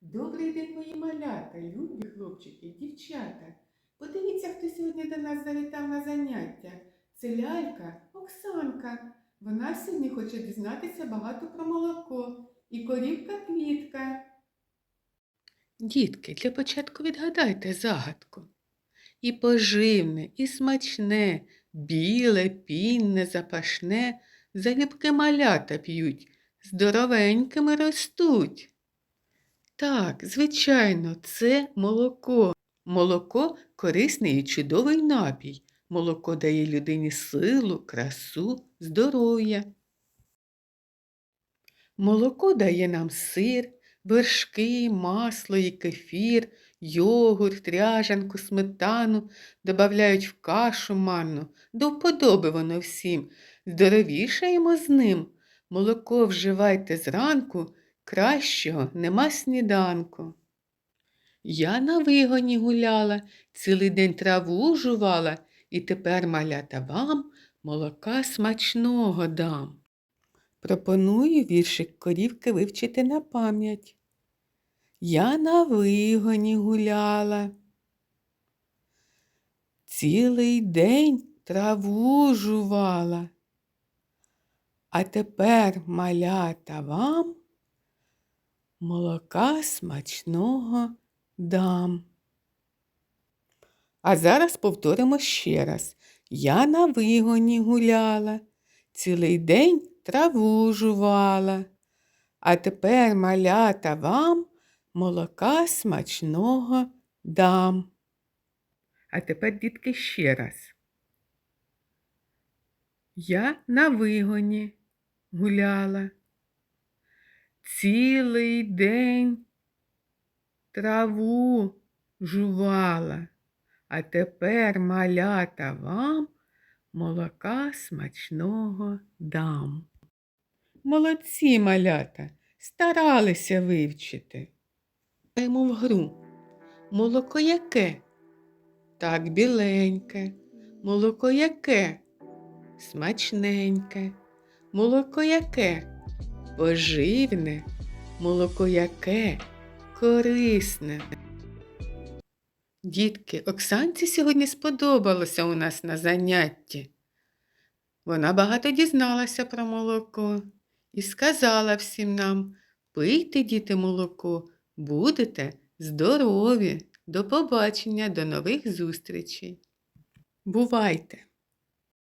Добрий день, мої малята, любі хлопчики дівчата. Подивіться, хто сьогодні до нас завітав на заняття. Це лялька Оксанка. Вона сьогодні хоче дізнатися багато про молоко і корівка квітка. Дітки, для початку відгадайте загадку. І поживне, і смачне, біле, пінне, запашне, залюбки малята п'ють, здоровенькими ростуть. Так, звичайно, це молоко. Молоко корисний і чудовий напій. Молоко дає людині силу, красу, здоров'я. Молоко дає нам сир, вершки, масло і кефір, йогурт, ряжанку, сметану, добавляють в кашу манну. До вподоби воно всім. Здоровішаємо з ним. Молоко вживайте зранку, кращого нема сніданку. Я на вигоні гуляла, цілий день траву жувала, і тепер, малята, вам молока смачного дам. Пропоную віршик корівки вивчити на пам'ять. Я на вигоні гуляла. Цілий день траву жувала. А тепер, малята, вам молока смачного дам. А зараз повторимо ще раз. Я на вигоні гуляла, цілий день траву жувала. А тепер, малята, вам молока смачного дам. А тепер, дітки, ще раз. Я на вигоні гуляла. Цілий день траву жувала, а тепер малята вам молока смачного дам. Молодці малята, старалися вивчити. Граємо в гру. Молоко яке? Так біленьке. Молоко яке? Смачненьке. Молоко яке? Поживне. Молоко яке? Корисне. Дітки, Оксанці сьогодні сподобалося у нас на занятті. Вона багато дізналася про молоко і сказала всім нам, пийте, діти, молоко, будете здорові. До побачення, до нових зустрічей. Бувайте!